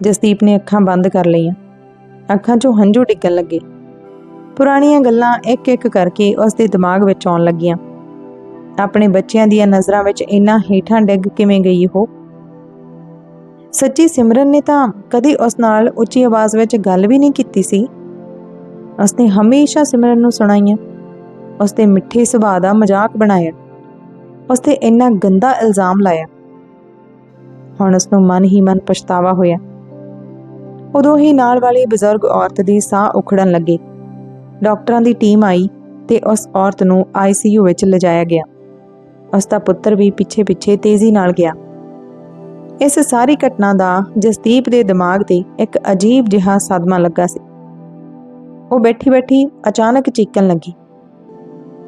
ਜਸਦੀਪ ਨੇ ਅੱਖਾਂ ਬੰਦ ਕਰ ਲਈਆਂ। ਅੱਖਾਂ 'ਚੋਂ ਹੰਝੂ ਡਿੱਗਣ ਲੱਗੇ। ਪੁਰਾਣੀਆਂ ਗੱਲਾਂ ਇੱਕ ਇੱਕ ਕਰਕੇ ਉਸ ਦੇ ਦਿਮਾਗ ਵਿੱਚ ਆਉਣ ਲੱਗੀਆਂ। ਆਪਣੇ ਬੱਚਿਆਂ ਦੀਆਂ ਨਜ਼ਰਾਂ ਵਿੱਚ ਇੰਨਾ ਹੀਠਾਂ ਡਿੱਗ ਕਿਵੇਂ ਗਈ ਉਹ? ਸੱਚੀ ਸਿਮਰਨ ਨੇ ਤਾਂ ਕਦੀ ਉਸ ਨਾਲ ਉੱਚੀ ਆਵਾਜ਼ ਵਿੱਚ ਗੱਲ ਵੀ ਨਹੀਂ ਕੀਤੀ ਸੀ। ਉਸਨੇ ਹਮੇਸ਼ਾ ਸਿਮਰਨ ਨੂੰ ਸੁਣਾਈਆਂ। ਉਸਦੇ ਮਿੱਠੇ ਸੁਭਾਅ ਦਾ ਮਜ਼ਾਕ ਬਣਾਇਆ। ਉਸ ਇੰਨਾ ਗੰਦਾ ਇਲਜ਼ਾਮ ਲਾਇਆ। ਹੁਣ ਉਸ ਨੂੰ ਮਨ ਹੀ ਮਨ ਪਛਤਾਵਾ ਹੋਇਆ। ਉਦੋਂ ਹੀ ਨਾਲ ਵਾਲੀ ਬਜ਼ੁਰਗ ਔਰਤ ਦੀ ਸਾਹ ਉਖੜਨ ਲੱਗੇ। ਡਾਕਟਰਾਂ ਦੀ ਟੀਮ ਆਈ ਤੇ ਉਸ ਔਰਤ ਨੂੰ ਆਈਸੀਯੂ ਵਿੱਚ ਲਿਜਾਇਆ ਗਿਆ। ਉਸ ਦਾ ਪੁੱਤਰ ਵੀ ਪਿੱਛੇ-ਪਿੱਛੇ ਤੇਜ਼ੀ ਨਾਲ ਗਿਆ। ਇਸ ਸਾਰੀ ਘਟਨਾ ਦਾ ਜਸਦੀਪ ਦੇ ਦਿਮਾਗ ਤੇ ਇੱਕ ਅਜੀਬ ਜਿਹਾ ਸਦਮਾ ਲੱਗਾ ਸੀ। ਉਹ ਬੈਠੀ-ਬੈਠੀ ਅਚਾਨਕ ਚੀਕਣ ਲੱਗੀ।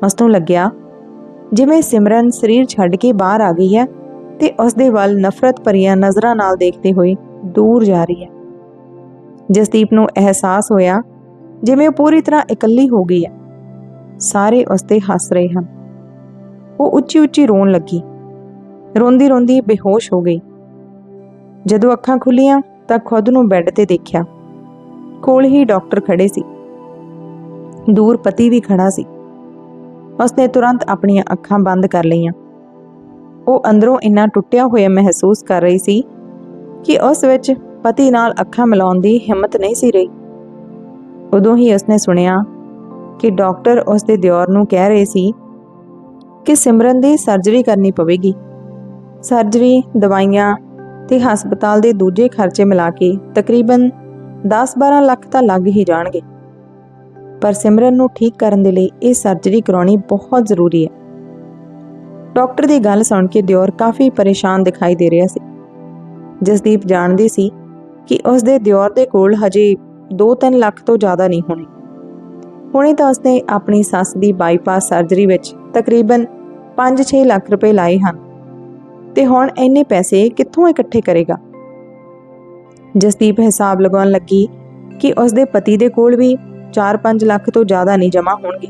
ਉਸ ਨੂੰ ਲੱਗਿਆ ਜਿਵੇਂ ਸਿਮਰਨ ਸਰੀਰ ਛੱਡ ਕੇ ਬਾਹਰ ਆ ਗਈ ਹੈ ਤੇ ਉਸ ਦੇ ਵੱਲ ਨਫ਼ਰਤ ਭਰੀਆਂ ਨਜ਼ਰਾਂ ਨਾਲ ਦੇਖਦੇ ਹੋਏ ਦੂਰ ਜਾ ਰਹੀ ਹੈ। ਜਸਦੀਪ ਨੂੰ ਅਹਿਸਾਸ ਹੋਇਆ ਜਿਵੇਂ ਉਹ ਪੂਰੀ ਤਰ੍ਹਾਂ ਇਕੱਲੀ ਹੋ ਗਈ ਹੈ। ਸਾਰੇ ਉਸ ਤੇ ਹੱਸ ਰਹੇ ਹਨ। ਉਹ ਉੱਚੀ-ਉੱਚੀ ਰੋਣ ਲੱਗੀ। ਰੋਂਦੀ-ਰੋਂਦੀ ਬੇਹੋਸ਼ ਹੋ ਗਈ। ਜਦੋਂ ਅੱਖਾਂ ਖੁੱਲੀਆਂ ਤਾਂ ਖੁਦ ਨੂੰ ਬੈੱਡ ਤੇ ਦੇਖਿਆ। ਕੋਲ ਹੀ ਡਾਕਟਰ ਖੜੇ ਸੀ। ਦੂਰ ਪਤੀ ਵੀ ਖੜਾ ਸੀ। ਉਸਨੇ ਤੁਰੰਤ ਆਪਣੀਆਂ ਅੱਖਾਂ ਬੰਦ ਕਰ ਲਈਆਂ। ਉਹ ਅੰਦਰੋਂ ਇੰਨਾ ਟੁੱਟਿਆ ਹੋਇਆ ਮਹਿਸੂਸ ਕਰ ਰਹੀ ਸੀ ਕਿ ਉਸ ਵਿੱਚ ਪਤੀ ਨਾਲ ਅੱਖਾਂ ਮਿਲਾਉਣ ਦੀ ਹਿੰਮਤ ਨਹੀਂ ਸੀ ਰਹੀ। ਉਦੋਂ ਹੀ ਉਸਨੇ ਸੁਣਿਆ ਕਿ ਡਾਕਟਰ ਉਸ ਦੇ ਦਿਓਰ ਨੂੰ ਕਹਿ ਰਹੇ ਸੀ ਕਿ ਸਿਮਰਨ ਦੀ ਸਰਜਰੀ ਕਰਨੀ ਪਵੇਗੀ। ਸਰਜਰੀ ਦਵਾਈਆਂ ਤੇ ਹਸਪਤਾਲ ਦੇ ਦੂਜੇ ਖਰਚੇ ਮਿਲਾ ਕੇ ਤਕਰੀਬਨ 10-12 ਲੱਖ ਤਾਂ ਲੱਗ ਹੀ ਜਾਣਗੇ। ਪਰ ਸਿਮਰਨ ਨੂੰ ਠੀਕ ਕਰਨ ਦੇ ਲਈ ਇਹ ਸਰਜਰੀ ਕਰਾਉਣੀ ਬਹੁਤ ਜ਼ਰੂਰੀ ਹੈ। ਡਾਕਟਰ ਦੀ ਗੱਲ ਸੁਣ ਕੇ ਦਿਓਰ ਕਾਫੀ ਪਰੇਸ਼ਾਨ ਦਿਖਾਈ ਦੇ ਰਿਹਾ ਸੀ। ਜਸਦੀਪ ਜਾਣਦੀ ਸੀ ਕਿ ਉਸ ਦੇ ਦਿਓਰ ਦੇ ਕੋਲ ਹਜੇ 2-3 ਲੱਖ ਤੋਂ ਜ਼ਿਆਦਾ ਨਹੀਂ ਹੋਣੇ। ਹੁਣੇ ਤਾਂ ਉਸਨੇ ਆਪਣੀ ਸੱਸ ਦੀ ਬਾਈਪਾਸ ਸਰਜਰੀ ਵਿੱਚ ਤਕਰੀਬਨ 5-6 ਲੱਖ ਰੁਪਏ ਲਾਏ ਹਨ ਤੇ ਹੁਣ ਇੰਨੇ ਪੈਸੇ ਕਿੱਥੋਂ ਇਕੱਠੇ ਕਰੇਗਾ? ਜਸਦੀਪ ਹਿਸਾਬ ਲਗਾਉਣ ਲੱਗੀ ਕਿ ਉਸਦੇ ਪਤੀ ਦੇ ਕੋਲ ਵੀ 4-5 ਲੱਖ ਤੋਂ ਜ਼ਿਆਦਾ ਨਹੀਂ ਜਮ੍ਹਾਂ ਹੋਣਗੇ।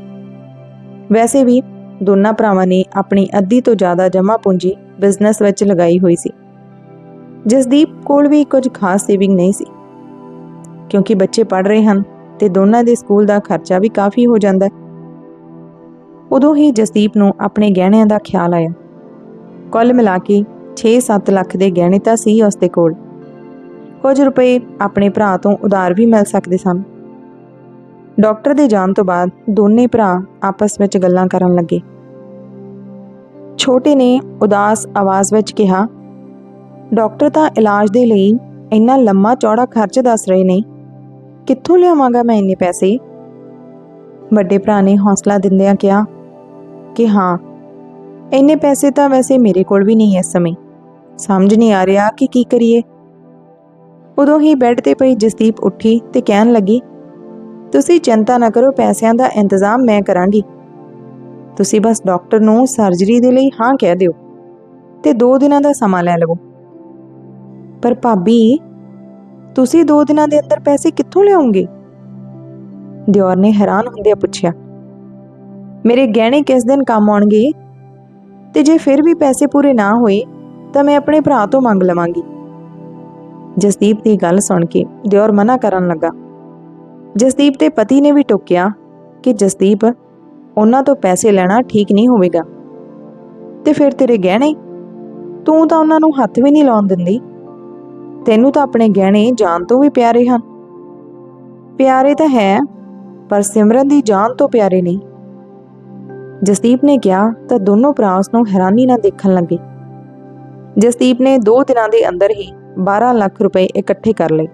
ਵੈਸੇ ਵੀ ਦੋਨਾਂ ਭਰਾਵਾਂ ਨੇ ਆਪਣੀ ਅੱਧੀ ਤੋਂ ਜ਼ਿਆਦਾ ਜਮ੍ਹਾਂ ਪੂੰਜੀ ਬਿਜ਼ਨਸ ਵਿੱਚ ਲਗਾਈ ਹੋਈ ਸੀ। ਜਸਦੀਪ ਕੋਲ ਵੀ ਕੁਝ ਖਾਸ ਸੇਵਿੰਗ ਨਹੀਂ ਸੀ। ਕਿਉਂਕਿ ਬੱਚੇ ਪੜ ਰਹੇ ਹਨ ਤੇ ਦੋਨਾਂ ਦੇ ਸਕੂਲ ਦਾ ਖਰਚਾ ਵੀ ਕਾਫੀ ਹੋ ਜਾਂਦਾ ਹੈ। ਉਦੋਂ ਹੀ ਜਸਦੀਪ ਨੂੰ ਆਪਣੇ ਗਹਿਣਿਆਂ ਦਾ ਖਿਆਲ ਆਇਆ। ਕੁੱਲ ਮਿਲਾ ਕੇ 6-7 ਲੱਖ ਦੇ ਗਹਿਣੇ ਤਾਂ ਸੀ ਉਸ ਦੇ ਕੋਲ। ਕੁਝ ਰੁਪਏ ਆਪਣੇ ਭਰਾ ਤੋਂ ਉਧਾਰ ਵੀ ਮਿਲ ਸਕਦੇ ਸਨ। ਡਾਕਟਰ ਦੇ ਜਾਣ ਤੋਂ ਬਾਅਦ ਦੋਨੇ ਭਰਾ ਆਪਸ ਵਿੱਚ ਗੱਲਾਂ ਕਰਨ ਲੱਗੇ। ਛੋਟੇ ਨੇ ਉਦਾਸ ਆਵਾਜ਼ ਵਿੱਚ ਕਿਹਾ, ਡਾਕਟਰ ਤਾਂ ਇਲਾਜ ਦੇ ਲਈ ਇੰਨਾ ਲੰਮਾ ਚੌੜਾ ਖਰਚ ਦੱਸ ਰਹੇ ਨੇ। ਕਿੱਥੋਂ ਲਿਆਵਾਂਗਾ ਮੈਂ ਇੰਨੇ ਪੈਸੇ? ਵੱਡੇ ਭਰਾ ਨੇ ਹੌਸਲਾ ਦਿੰਦਿਆਂ ਕਿਹਾ ਕਿ ਹਾਂ, ਇੰਨੇ ਪੈਸੇ ਤਾਂ ਵੈਸੇ ਮੇਰੇ ਕੋਲ ਵੀ ਨਹੀਂ ਇਸ ਸਮੇਂ। ਸਮਝ ਨਹੀਂ ਆ ਰਿਹਾ ਕਿ ਕੀ ਕਰੀਏ। ਉਦੋਂ ਹੀ ਬੈੱਡ ਤੇ ਪਈ ਜਸਦੀਪ ਉੱਠੀ ਤੇ ਕਹਿਣ ਲੱਗੀ, ਤੁਸੀਂ ਚਿੰਤਾ ਨਾ ਕਰੋ, ਪੈਸਿਆਂ ਦਾ ਇੰਤਜ਼ਾਮ ਮੈਂ ਕਰਾਂਗੀ। ਤੁਸੀਂ ਬਸ ਡਾਕਟਰ ਨੂੰ ਸਰਜਰੀ ਦੇ ਲਈ ਹਾਂ ਕਹਿ ਦਿਓ ਤੇ 2 ਦਿਨਾਂ ਦਾ ਸਮਾਂ ਲੈ ਲਵੋ। ਪਰ ਭਾਬੀ ਤੁਸੀਂ 2 ਦਿਨਾਂ ਦੇ ਅੰਦਰ ਪੈਸੇ ਕਿੱਥੋਂ ਲਿਆਉਂਗੇ? ਦਿਓਰ ਨੇ ਹੈਰਾਨ ਹੁੰਦਿਆਂ ਪੁੱਛਿਆ, ਮੇਰੇ ਗਹਿਣੇ ਕਿਸ ਦਿਨ ਕੰਮ ਆਉਣਗੇ? ਤੇ ਜੇ ਫਿਰ ਵੀ ਪੈਸੇ ਪੂਰੇ ਨਾ ਹੋਏ, ਤਾਂ ਮੈਂ ਆਪਣੇ ਭਰਾ ਤੋਂ ਮੰਗ ਲਵਾਂਗੀ। ਜਸਦੀਪ ਦੀ ਗੱਲ ਸੁਣ ਕੇ ਦਿਓਰ ਮਨਾ ਕਰਨ ਲੱਗਾ। ਜਸਦੀਪ ਦੇ ਪਤੀ ਨੇ ਵੀ ਟੋਕਿਆ ਕਿ ਜਸਦੀਪ, ਉਹਨਾਂ ਤੋਂ ਪੈਸੇ ਲੈਣਾ ਠੀਕ ਨਹੀਂ ਹੋਵੇਗਾ। ਤੇ ਫਿਰ ਤੇਰੇ ਗਹਿਣੇ? ਤੂੰ ਤਾਂ ਉਹਨਾਂ ਨੂੰ ਹੱਥ ਵੀ ਨਹੀਂ ਲਾਉਣ ਦਿੰਦੀ। ਤੈਨੂੰ ਤਾਂ ਆਪਣੇ ਗਹਿਣੇ ਜਾਨ ਤੋਂ ਵੀ ਪਿਆਰੇ ਹਨ। ਪਿਆਰੇ ਤਾਂ ਹੈ, ਪਰ ਸਿਮਰਨ ਦੀ ਜਾਨ ਤੋਂ ਪਿਆਰੇ ਨਹੀਂ। ਜਸਦੀਪ ਨੇ ਕਿਹਾ ਤਾਂ ਦੋਨੋਂ ਭਰਾ ਉਸ ਨੂੰ ਹੈਰਾਨੀ ਨਾਲ ਦੇਖਣ ਲੱਗੇ। ਜਸਦੀਪ ਨੇ 2 ਦਿਨਾਂ ਦੇ ਅੰਦਰ ਹੀ 12 ਲੱਖ ਰੁਪਏ ਇਕੱਠੇ ਕਰ ਲਏ।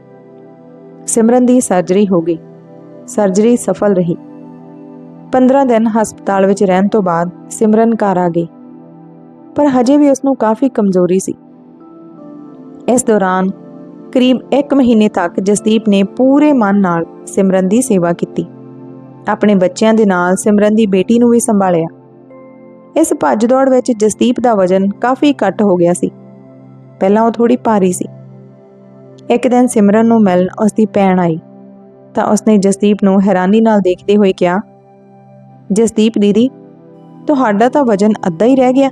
ਸਿਮਰਨ ਦੀ ਸਰਜਰੀ ਹੋ ਗਈ। ਸਰਜਰੀ ਸਫਲ ਰਹੀ। 15 ਦਿਨ ਹਸਪਤਾਲ ਵਿੱਚ ਰਹਿਣ ਤੋਂ ਬਾਅਦ ਸਿਮਰਨ ਘਰ ਆ ਗਈ। ਪਰ ਹਜੇ ਵੀ ਉਸ ਨੂੰ ਕਾਫੀ ਕਮਜ਼ੋਰੀ ਸੀ। ਇਸ ਦੌਰਾਨ ਕਰੀਬ 1 ਮਹੀਨੇ ਤੱਕ ਜਸਦੀਪ ਨੇ ਪੂਰੇ ਮਨ ਨਾਲ ਸਿਮਰਨ ਦੀ ਸੇਵਾ ਕੀਤੀ। ਆਪਣੇ ਬੱਚਿਆਂ ਦੇ ਨਾਲ ਸਿਮਰਨ ਦੀ ਬੇਟੀ ਨੂੰ ਵੀ ਸੰਭਾਲਿਆ। ਇਸ ਭੱਜ ਦੌੜ ਵਿੱਚ ਜਸਦੀਪ ਦਾ ਵਜ਼ਨ ਕਾਫੀ ਘੱਟ ਹੋ ਗਿਆ ਸੀ। ਪਹਿਲਾਂ ਉਹ ਥੋੜੀ ਭਾਰੀ ਸੀ। ਇੱਕ ਦਿਨ ਸਿਮਰਨ ਨੂੰ ਮਿਲਣ ਉਸ ਦੀ ਭੈਣ ਆਈ। ਤਾਂ ਉਸਨੇ ਜਸਦੀਪ ਨੂੰ ਹੈਰਾਨੀ ਨਾਲ ਦੇਖਦੇ ਹੋਏ ਕਿਹਾ, ਜਸਦੀਪ ਦੀਦੀ, ਤੁਹਾਡਾ ਤਾਂ ਵਜ਼ਨ ਅੱਧਾ ਹੀ ਰਹਿ ਗਿਆ।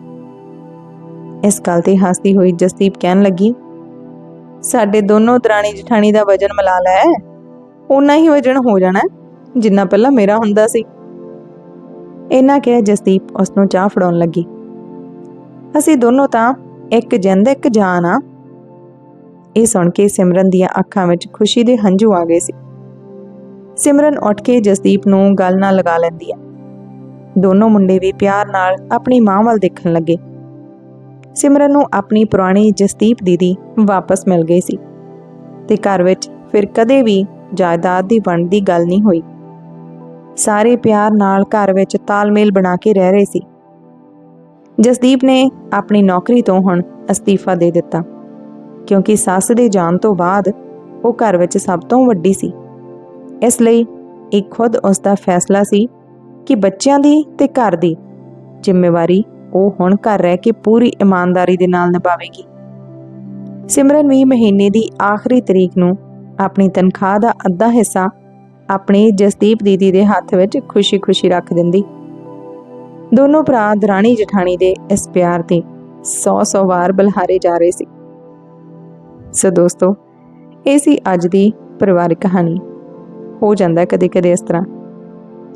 ਇਸ ਗੱਲ ਤੇ ਹੱਸਦੀ ਹੋਈ ਜਸਦੀਪ ਕਹਿਣ ਲੱਗੀ ਸਾਡੇ ਦੋਨੋਂ ਦਰਾਣੀ ਜਠਾਣੀ ਦਾ ਵਜ਼ਨ ਮਿਲਾ ਲੈ। ਉਨਾ ਹੀ ਵਜ਼ਨ ਹੋ ਜਾਣਾ, ਜਿੰਨਾ ਪਹਿਲਾਂ ਮੇਰਾ ਹੁੰਦਾ ਸੀ। ਇਹਨਾਂ ਕਿਹਾ ਜਸਦੀਪ ਉਸ ਨੂੰ ਚਾਹ ਫੜਾਉਣ ਲੱਗੀ। ਅਸੀਂ ਦੋਨੋਂ ਤਾਂ ਇੱਕ ਜਿੰਦ, ਇੱਕ ਜਾਨ ਆ। ਇਹ ਸੁਣ ਕੇ ਸਿਮਰਨ ਦੀਆਂ ਅੱਖਾਂ ਵਿੱਚ ਖੁਸ਼ੀ ਦੇ ਹੰਝੂ ਆ ਗਏ ਸੀ। ਸਿਮਰਨ ਉੱਠ ਕੇ ਜਸਦੀਪ ਨੂੰ ਗੱਲ ਨਾਲ ਲਗਾ ਲੈਂਦੀ ਆ। ਦੋਨੋਂ ਮੁੰਡੇ ਵੀ ਪਿਆਰ ਨਾਲ ਆਪਣੀ ਮਾਂ ਵੱਲ ਦੇਖਣ ਲੱਗੇ। ਸਿਮਰਨ ਨੂੰ ਆਪਣੀ ਪੁਰਾਣੀ ਜਸਦੀਪ ਦੀਦੀ ਵਾਪਸ ਮਿਲ ਗਈ ਸੀ ਤੇ ਘਰ ਵਿੱਚ ਫਿਰ ਕਦੇ ਵੀ ਜਾਇਦਾਦ ਦੀ ਵੰਡ ਦੀ ਗੱਲ ਨਹੀਂ ਹੋਈ। ਸਾਰੇ ਪਿਆਰ ਨਾਲ ਘਰ ਵਿੱਚ ਤਾਲਮੇਲ ਬਣਾ ਕੇ ਰਹਿ ਰਹੇ ਸੀ। ਜਸਦੀਪ ਨੇ ਆਪਣੀ ਨੌਕਰੀ ਤੋਂ ਹੁਣ ਅਸਤੀਫਾ ਦੇ ਦਿੱਤਾ, ਕਿਉਂਕਿ ਸੱਸ ਦੇ ਜਾਣ ਤੋਂ ਬਾਅਦ ਉਹ ਘਰ ਵਿੱਚ ਸਭ ਤੋਂ ਵੱਡੀ ਸੀ। ਇਸ ਲਈ ਇਹ ਖੁਦ ਉਸ ਦਾ ਫੈਸਲਾ ਸੀ ਕਿ ਬੱਚਿਆਂ ਦੀ ਤੇ ਘਰ ਦੀ ਜ਼ਿੰਮੇਵਾਰੀ ਉਹ ਹੁਣ ਘਰ ਰਹਿ ਕੇ ਪੂਰੀ ਇਮਾਨਦਾਰੀ ਦੇ ਨਾਲ ਨਿਭਾਵੇਗੀ। ਸਿਮਰਨ ਵੀ ਮਹੀਨੇ ਦੀ ਆਖਰੀ ਤਰੀਕ ਨੂੰ ਆਪਣੀ ਤਨਖਾਹ ਦਾ ਅੱਧਾ ਹਿੱਸਾ ਆਪਣੇ ਜਸਦੀਪ ਦੀਦੀ ਦੇ ਹੱਥ ਵਿੱਚ ਖੁਸ਼ੀ-ਖੁਸ਼ੀ ਰੱਖ ਦਿੰਦੀ। ਦੋਨੋਂ ਭਰਾ ਦਰਾਣੀ ਜਠਾਣੀ ਦੇ ਇਸ ਪਿਆਰ ਤੇ 100-100 ਵਾਰ ਬਲਹਾਰੇ ਜਾ ਰਹੇ ਸੀ। ਸੋ ਦੋਸਤੋ, ਇਹ ਸੀ ਅੱਜ ਦੀ ਪਰਿਵਾਰਿਕ ਕਹਾਣੀ। ਹੋ ਜਾਂਦਾ ਕਦੇ-ਕਦੇ ਇਸ ਤਰ੍ਹਾਂ।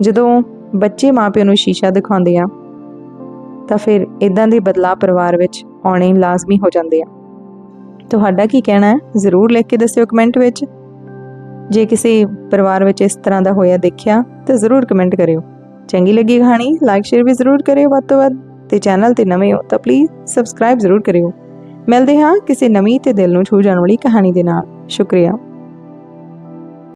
ਜਦੋਂ ਬੱਚੇ ਮਾਪਿਆਂ ਨੂੰ ਸ਼ੀਸ਼ਾ ਦਿਖਾਉਂਦੇ ਆ ਤਾਂ ਫਿਰ ਇਦਾਂ ਦੇ ਬਦਲਾਅ ਪਰਿਵਾਰ ਵਿੱਚ ਆਉਣੇ ਲਾਜ਼ਮੀ ਹੋ ਜਾਂਦੇ ਆ। ਤੁਹਾਡਾ ਕੀ ਕਹਿਣਾ ਹੈ? ਜ਼ਰੂਰ ਲਿਖ ਕੇ ਦੱਸਿਓ ਕਮੈਂਟ ਵਿੱਚ। ਜੇ ਕਿਸੇ ਪਰਿਵਾਰ ਵਿੱਚ ਇਸ ਤਰ੍ਹਾਂ ਦਾ ਹੋਇਆ ਦੇਖਿਆ, ਤਾਂ ਜ਼ਰੂਰ ਕਮੈਂਟ ਕਰਿਓ। ਚੰਗੀ ਲੱਗੀ ਕਹਾਣੀ ਲਾਈਕ ਸ਼ੇਅਰ ਵੀ ਜ਼ਰੂਰ ਕਰਿਓ ਵੱਧ ਤੋਂ ਵੱਧ। ਤੇ ਚੈਨਲ ਤੇ ਨਵੇਂ ਹੋ ਤਾਂ ਪਲੀਜ਼ ਸਬਸਕ੍ਰਾਈਬ ਜ਼ਰੂਰ ਕਰਿਓ। ਮਿਲਦੇ ਹਾਂ ਕਿਸੇ ਨਵੀਂ ਤੇ ਦਿਲ ਨੂੰ ਛੂ ਜਾਣ ਵਾਲੀ ਕਹਾਣੀ ਦੇ ਨਾਲ। ਸ਼ੁਕਰੀਆ।